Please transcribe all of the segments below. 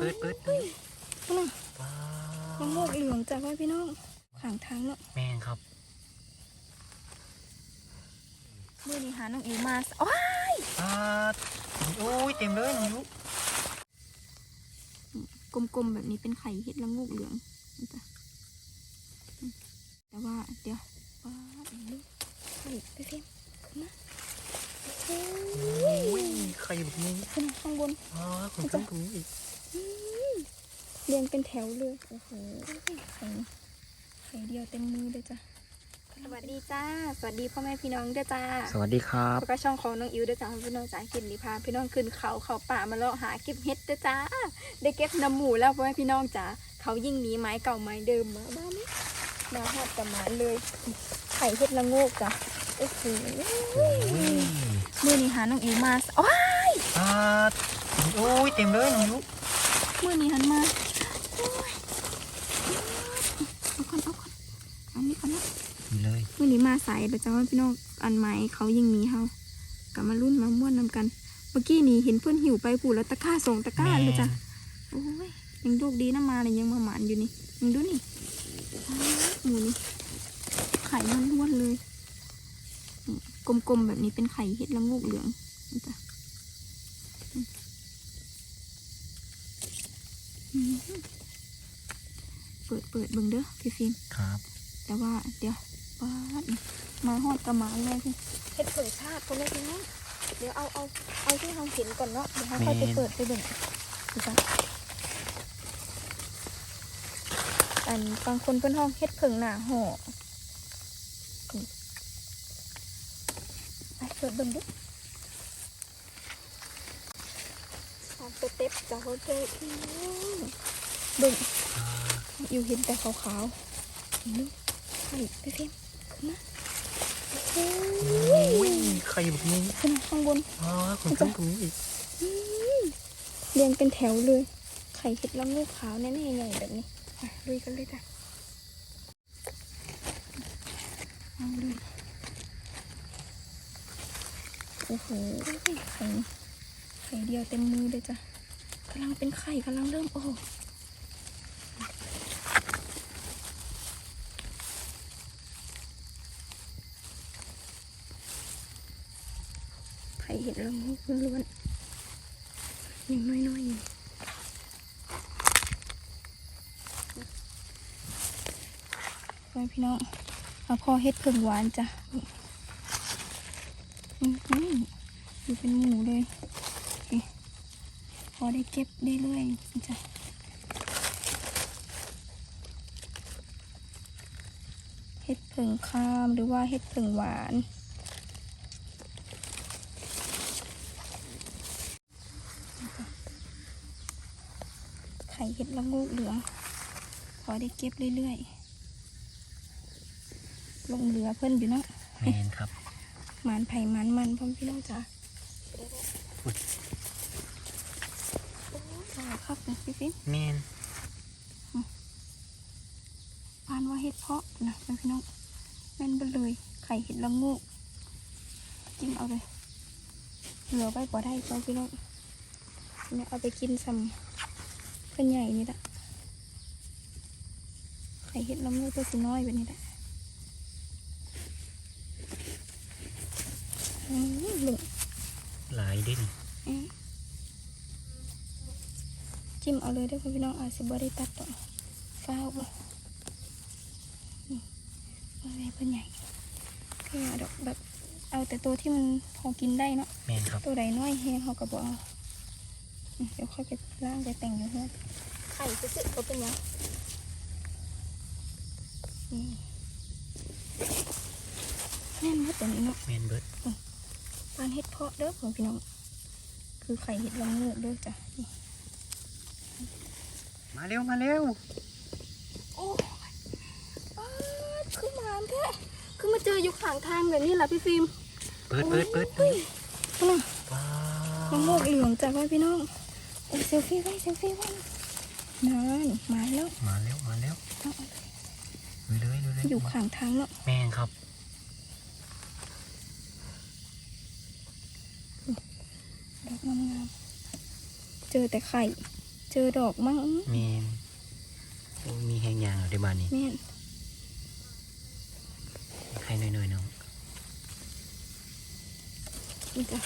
ปิดเปิดเปิดน่ะว้าละโงกเหลืองจ้ะพ่อพี่น้องขางทางเนาะแมงครับมื่อนี้หาน้องอิวมาว้ายปาดโอ้ยเต็มเลยน้องยุกลมๆแบบนี้เป็นไข่เห็ดละโงกเหลืองนี่จ้ะอืมแต่ว่าเดี๋ยวว้าอันนี้ไข่ไปเฟมขึ้นมาโอ้โอ้ยไข่แบบนี้ขึ้นมาข้างบนว้าคุณต้องดูอีก เรียงเป็นแถวเลย โอ้โหไข่ไข่เดียวเต็มมือเลยจ้ะ สวัสดีจ้า สวัสดีพ่อแม่พี่น้องด้วยจ้าสวัสดีครับแล้วก็ช่องของน้องอิวด้วยจ้าพี่น้องจ้ากินดีพาพี่น้องขึ้นเขาเขาป่ามาแล้วหาเก็บเห็ดด้วยจ้า ได้เก็บน้ำหมูแล้วพ่อแม่พี่น้องจ้าเขายิ่งหนีไม้เก่าไม้เดิมมาบ้านนี้มาหอดกับหมาเลย ไข่เห็ดละโงกจ้ะ โอ้โหโอ้ยมือนี้หาน้องอิวมาว้ายปาดโอ้ยเต็มเลยน้องยุมือนี้หันมาโอ้ยเอาก่อนเอาก่อนอันนี้ก่อนนะ นี่เลยมื่อนี้มาใส่แต่จ้าว่าพี่น้องอันไม้เขายิงหมีเฮากับมารุ่นมาม่วนนำกัน เมื่อกี้นี่เห็นเพื่อนหิวไปผูแล้วตะกร้าส่งตะกร้าเลยจ้ะโอ้ยยังโชคดีนะมาเลยยังมาหมานอยู่นี่ยังดูนี่อ้าวหมูนี่ไข่มันล้วนๆเลยนี่กลมๆแบบนี้เป็นไข่เห็ดละโงกเหลืองนี่จ้ะอืมอืมเปิดเปิดเบิ่งเด้อพี่ฟิล์มครับ แต่ว่าเดี๋ยว ป้าดมาหอดกระหมาเลยพี่เฮ็ดเผยชาติคนแรกนี้เดี๋ยวเอาเอาเอาที่เราเห็นก่อนเนาะเดี๋ยวเราค่อยไปเปิดไปเบิ่งดูจ้ะอันบางคนเพิ่นห้องเฮ็ดเผิงหนาห่อนี่ไปเปิดเบิ่งดูตามสเต็ปจ้ะเขาเจออื้อเบิ่งอ่าอยู่เห็นแต่ขาวๆเห็นไหมไข่ไปเฟมขึ้ นมาโอ้โอ้ยยไข่แบบนี้ขึ้นมาข้างบนว้าคุณต้องดูอีกอืมเรียงเป็นแถวเลย ไข่เห็ดละโงูขาวแน่ๆใหญ่แบบนี้อะลุยกันเลยจ้ะเอาเลยโอ้โหไข่ไข่เดียวเต็มมือเลยจ้ะกำลังเป็นไข่กำลังเริ่มโอ้ ไข่เห็ดละมุกล้วนๆยังน้อยๆอยู่ไปพี่น้องเอาพ่อเห็ดเพิ่งหวานจ้ะอืออยู่เป็นหมูเลยพอได้เก็บได้เรื่อยจ้ะเห็ดเพิ่งข้ามหรือว่าเห็ดเพิ่งหวาน เห็ดละงูเหลืองพอได้เก็บเรื่อยๆลงเหลือเพิ่นอยู่เนาะแมนครับหมานไผ่หมานมันพ่อพี่น้องจ้าอุ๊ยโอ้ยตายครับนะพี่ฟินแมนปานว่าเห็ดเพาะนะพ่อพี่น้องแม่นไปเลยไข่เห็ดละงูจิ้มเอาเลยเหลือไว้บ่ได้พ่อพี่น้องเนี่ยเอาไปกินซ้ำ เพิ่นใหญ่นี่แหละไข่เห็ดละงูตัวสีน้อยแบบนี้แหละอืมหนึ่งหลายดินอืมจิ้มเอาเลยเด้อคุณพี่น้องอาจสิบ่ได้ตัดต่อฟ้าวบ่นี่อะไรเพิ่นใหญ่ก็อย่าดอกแบบเอาแต่ตัวที่มันพอกินได้เนาะแมนครับตัวใดน้อยแฮงเขาก็บ่เอาอืม เดี๋ยวค่อยไปล้างไปแต่งอยู่เฮือนไข่ซื่อๆก็เป็นหยังนี่แน่นหมดตัวนี้เนาะแมนเบิร์ดปานเห็ดเพาะเด้อของพี่น้อง คือไข่เห็ดละโงูเด้อจ้ะนี่มาเร็วมาเร็ว โอ้ยปาดคือหมานแท้คือมาเจออยู่ข้างทางแบบนี้แหละพี่ฟิล์ม เปิดเปิดเปิดเฮ้ยนั่นน่ะว้าละโงูเหลืองจ้ะพ่อพี่น้องโอ้ย เซลฟี่ไว้เซลฟี่ไว้นั่นมาแล้ว มาแล้วมาแล้วเอาเอาดูเลยดูเลยอยู่ข้างทางเนาะแมงครับดอกงามๆเจอแต่ไข่ เจอดอกมั่งอื้อแมนโอ้มีแหงยางเหรอเดี๋ยวบ้านนี้แม่นใครหน่อยๆน้องนี่จ้ะ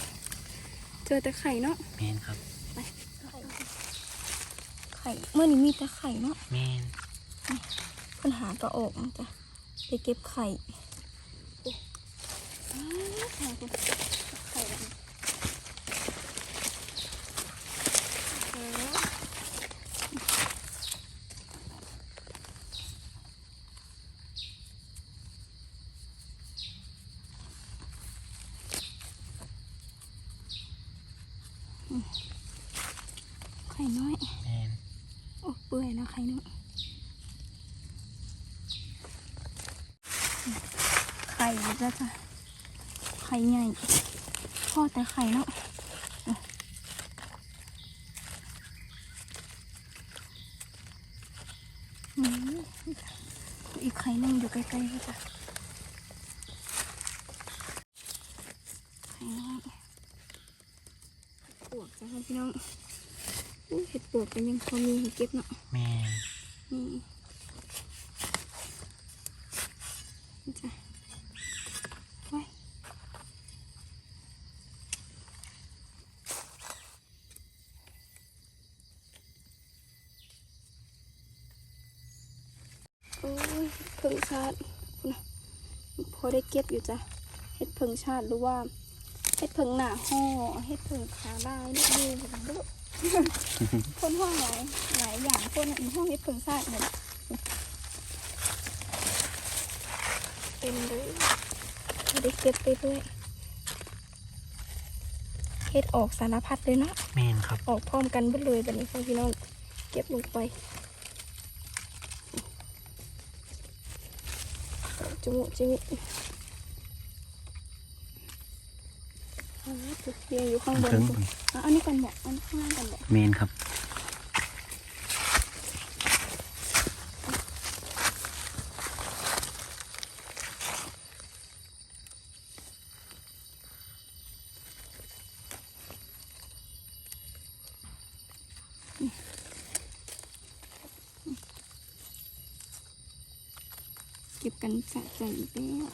เจอแต่ไข่เนาะแมนครับไข่เมื่อนี้มีแต่ไข่เนาะแมนปัญหากระออกนะจ๊ะไปเก็บไข่โอ้อ้าวไข่คุณไข่แบบนี้เอออืมไข่น้อย แมน โอ้เปื่อยแล้วไข่น้อยไข่ แล้วจ้ะ ไข่ใหญ่พ่อแต่ไข่เนาะอืมอีกไข่หนึงอยู่ใกล้ๆแล้วจ้ะไข่น้อยปวกจ้ะพี่น้องอู้เห็ดปวกกันยังพอมีให้เก็บเนาะแมนนี่นี่จ้ะไว้โอ้ยเพิ่งชาตินะพ อได้เก็บอยู่จ้ะเห็ดเพิ่งชาติหรือว่าเห็ดเพิ่งหน้าห่อเห็ดเพิ่งขาลายนี่ดูแบบเด้อคนห้องหลายหลายอย่างคนอีห้องเฮ็ดเพิ่งชาติหมดเต็มเลยไม่ได้เก็บไปด้วยเฮ็ดออกสารพัดเลยเนาะแมนครับออกพร้อมกันเบิดเลยแบบนี้พ่อพี่น้องเก็บลงไปจมูกจมูกอ่าตัว เดียวอยู่ข้างบนถึงอะอันนี้กันบอกอันข้างล่างกันบอกแมนครับเก็บกันสะใจอีกแล้ว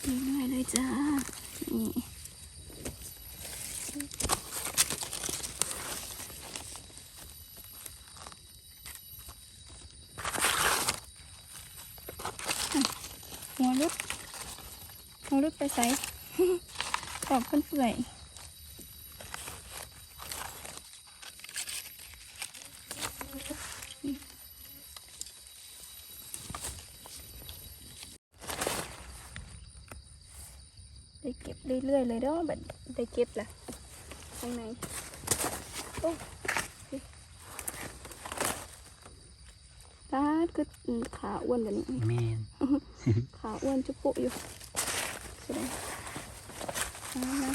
เรื่อยๆเลยจ้า นี่อะหัว รุดหัวรุดไปใส่ออกเปื่อยได้เก็บเรื่อยๆเลยเด้อแบบได้เก็บแหละข้างในโอ้ยตาด ก็ขาอ้วนแบบนี้แมนขาอ้วนจุปุอยู่แสดงเอาละ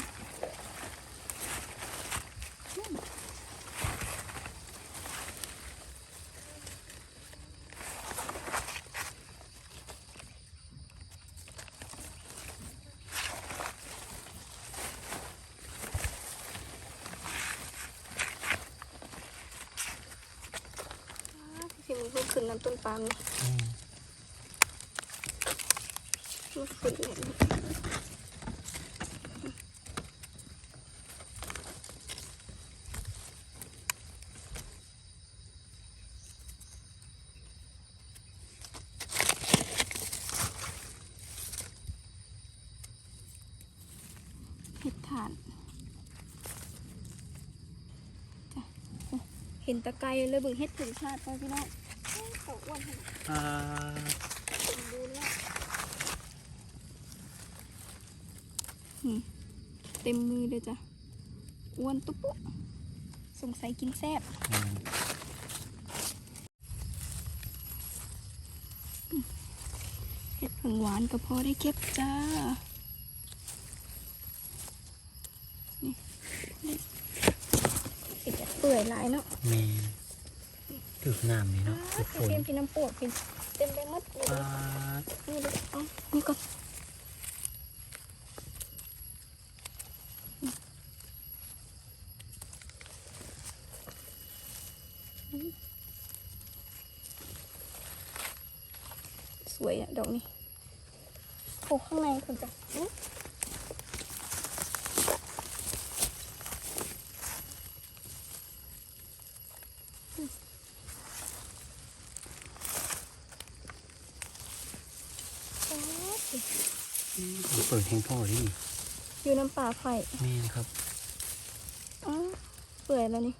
อ่าพี่มันก็ขึ้นน้ำต้นปาล์มนี่ แมน มันขึ้นแบบนี้เห็ดถ่านจ้ะโอ้ เห็นตะไคร้เลยเบึงเห็ดถึงชาติไปพี่น้องโอ้ยเขาอ้วนขนาดอ่าสมบูรณ์แล้วอืมเต็มมือเลยจ้ะอ้วนตุ๊ปุ๊สงสัยกินแซ่บแมนเห็ดผงหวานก็พอได้เก็บจ้า อยหลายเนาะแม่ถึกน้ำนี่เนาะเต็มพี่น้ำปวดกินเต็มไปหมดเลยนี่เลยเอานี่ก่อนสวยอะดอกนี้โอ้ข้างในคุณจ้ะ เปิดแห้งพ่อที่อยู่น้ำป่าไผ่แม่นครับอ้าวเปื่อยแล้วนี่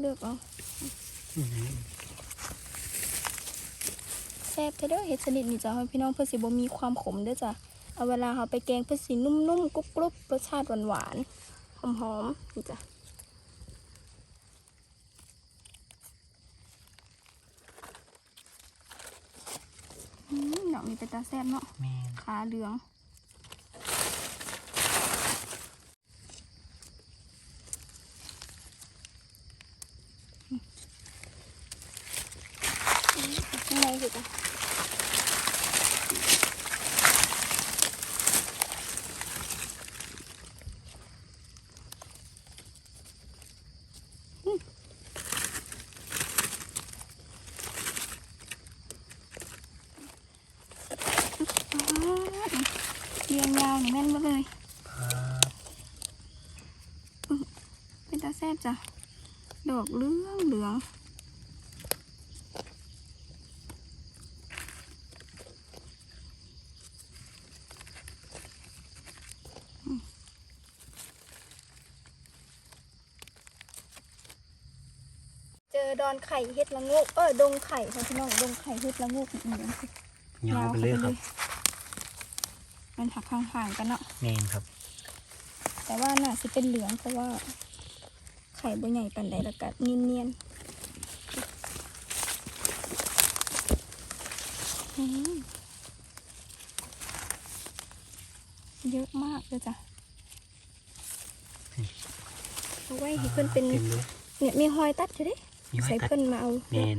เลือกเอาอืมแซ่บเด้อเห็ดชนิดนี้จ้ะให้พี่น้องเพื่อสิบ่มีความขมเด้อจ้ะเอาเวลาเราไปแกงเพื่อสินุ่มๆกรุบๆรสชาติหวานๆหอมๆนี่จ้ะอืมดอกนี้เป็นตาแซ่บเนาะแม่นขาเหลือง ข้างในสิจ้ะอืมอ๋อ เรียงยาวนี่แม่นมาเลยครับเป็นตาแซ่บจ้ะ ดอกเหลืองเหลืองเจอดอนไข่เฮ็ดละโงกเออดงไข่ค่ะพี่น้องดงไข่เฮ็ดละโงกอีกอย่างสิยาวไปเลยครับ มันหักห่างๆกันเนาะแม่นครับ แต่ว่าน่าจะเป็นเหลืองเพราะว่า ไข่บ่ใหญ่ปันใดแล้วก็เนียนๆอืมเยอะมากเลยจ้ะเอาไว้ให้เพิ่นเป็นเต็มเลยเนี่ยมีหอยตัดอยู่เด้มีไว้ใส่ตัดเพิ่นมาเอาแม่น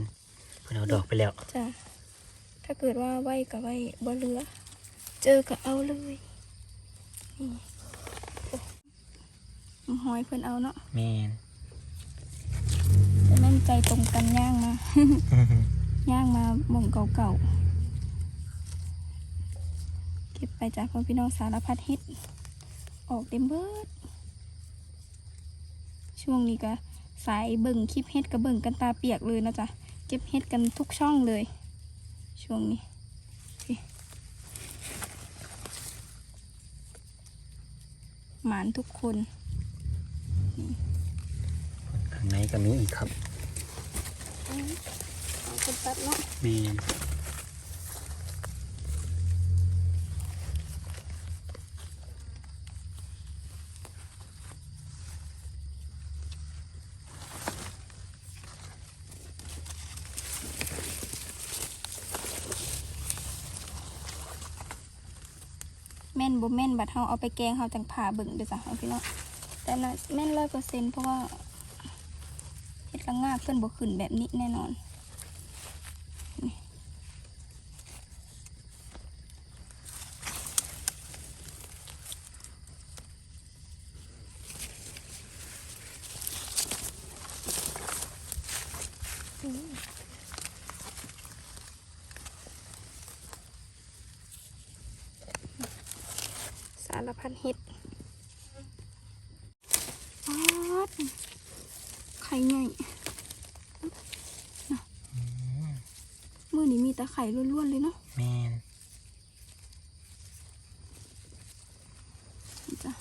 เพิ่นเอาดอกไปแล้ว จ้ะถ้าเกิดว่าไว้กับไว้บ่เหลือ เจอก็เอาเลยนี่โอ้หอยเพิ่นเอาเนาะแม่นจะแม่นใจตรงกันย่างมา ย่างมาหม่องเก่าๆ เก็บไปจากพ่อพี่น้องสารพัดเฮ็ด ออกเต็มเบิด ช่วงนี้ก็สายเบิ่งคลิปเฮ็ดกับเบิ่งกันตาเปียกเลยนะจ๊ะ เก็บเฮ็ดกันทุกช่องเลย ช่วงนี้โอเค หมานทุกคนข้างในก็มีอีกครับเอาคนตัดเนาะแม่ บ่แม่นบัดเฮาเอาไปแกงเฮาจังผ่าเบิ่งเด้อจ้ะเอาพี่น้องแต่น่ะแม่นร้อยเปอร์เซ็นต์เพราะว่าเฮ็ดละงาเพิ่นบ่ขึ้นแบบนี้แน่นอนอืมสารพัดเฮ็ดอ๊าดไข่ใหญ่น่ะมือนี้มีแต่ไข่ล้วนๆเลยเนาะแม่นนี่จ้ะ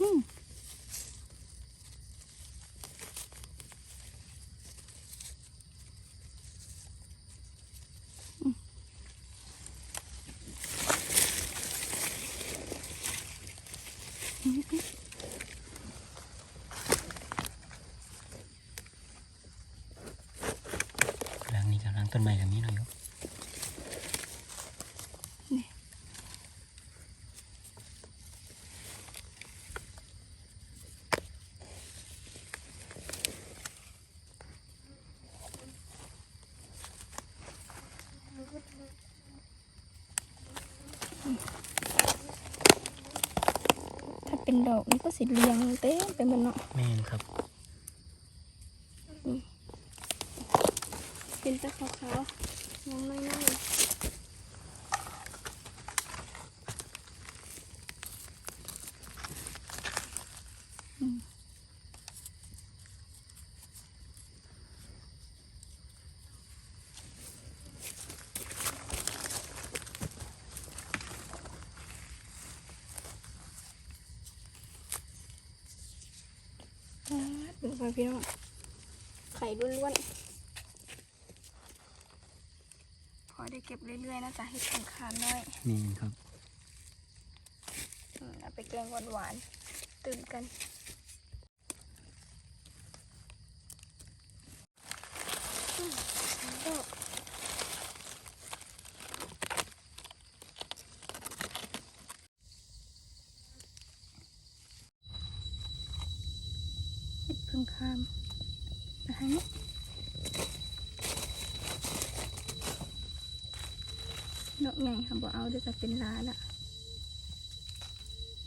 อืมอืมอืมอืม หลังนี้กำลังต้นไม้กับมีหน่อยอยู่ ถ้า เป็นดอกนี่ก็สิเรียงเต็มไปหมดเนาะแม่นครับ เป็นตะขาวๆมองน้อยๆอืมอ่าดู ไปพี่น้อง ไข่ล้วนๆพอได้เก็บเรื่อยๆนะจ๊ะเห็ดของขาน้อยแม่นครับอืมเอาไปแกงหวานๆ ตื่นกันอืมดอกเห็ดพึ่งคาม นะคะนี่ดอกใหญ่ค่ะบอกเอาเดี๋ยวจะเป็นล้านละ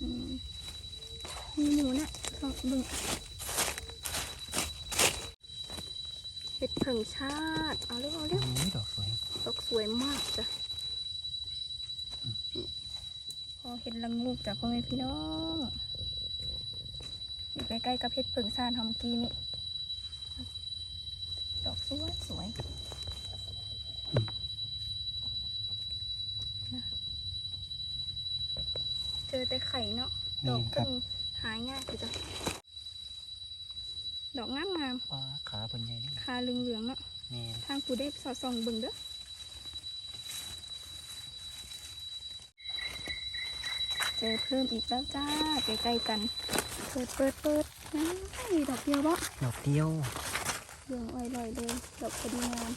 อืมมีหมูนะลองบึงเห็ดเผิงชาติ เอาเร็วเอาเร็วโอ้ยดอกสวย ดอกสวยมากจ้ะพอเห็ดละงูกจากพ่อแม่พี่น้องอยู่ใกล้ๆกับเห็ดเผิงชาติทำเมื่อกี้นี่ดอกสวยสวยนะ เจอแต่ไข่เนาะดแม่อกนคเพิ่รับงหายากอยู่จ้ะดอกงามงามปลาขาเป็นไงเนี่ยๆคาเหลืองๆเนาะแม่นทางผู้ได้สอดส่องเบิ่งเด้อเจอเพิ่มอีกแล้วจ้าใกล้ๆกัน เปิดเปิดเปิดนั่นดอกเดียวบ่ดอกเดียวเหลืองอ่อยๆเลยดอกพอดีงาม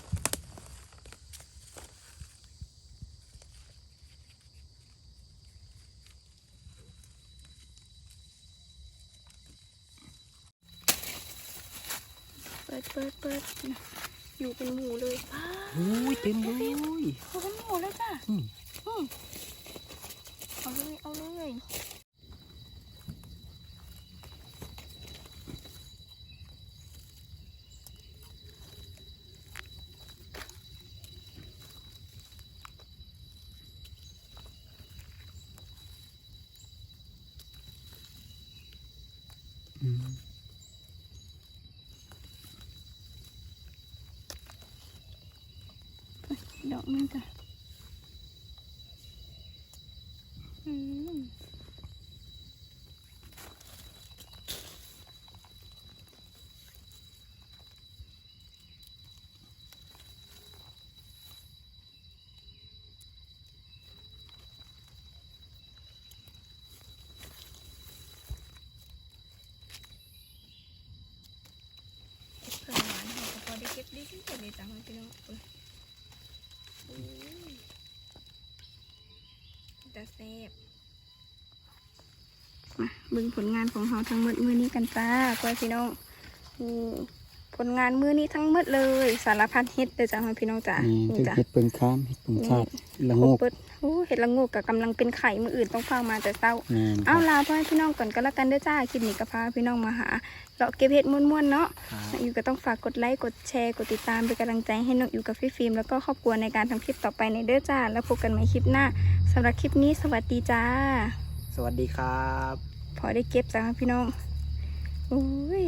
ปิดเปิดเปิดนะอยู่เป็นหมูเลยป้าโอ้ยเต็มเลยอยู่เป็นหมูเลยจ้ะอืมอืมเอาเลยเอาเลย ดอกนึงจ้ะเพิ่มหวานเขาก็พอได้เก็บดีขึ้นเลยจ้ะพี่น้อง มาเบึงผลงานของเราทั้งหมดมือนี้กันจ้าก้อยพี่น้องอืมผลงานมือนี้ทั้งหมดเลย สารพัดเฮ็ดเลยจ้าพี่น้องจ้านี่นี่ถึงจ้ะเห็ดเปิงค้ามเห็ดเปิงชาติละโอ้โงกเปิดโอ้เห็ดละโงกกับกำลังเป็นไข่มืออื่นต้องฟังมาแต่เช้าแม่นคเอารับลาพ่อให้พี่น้องก่อนก็แล้วกันเด้อจ้าคลิปนี้ก็พาพี่น้องมาหาเลาะเก็บเห็ดม้วนๆเนาะครับอยู่ก็ต้องฝากกดไลค์กดแชร์กดติดตามเป็นกำลังใจให้น้องอยู่กับพี่ฟิล์มแล้วก็ครอบครัวในการทำคลิปต่อไปในเด้อจ้าแล้วพบกันใหม่คลิปหน้าสำหรับคลิปนี้สวัสดีจ้า สวัสดีครับ พอได้เก็บสังพี่น้อง โอ้ย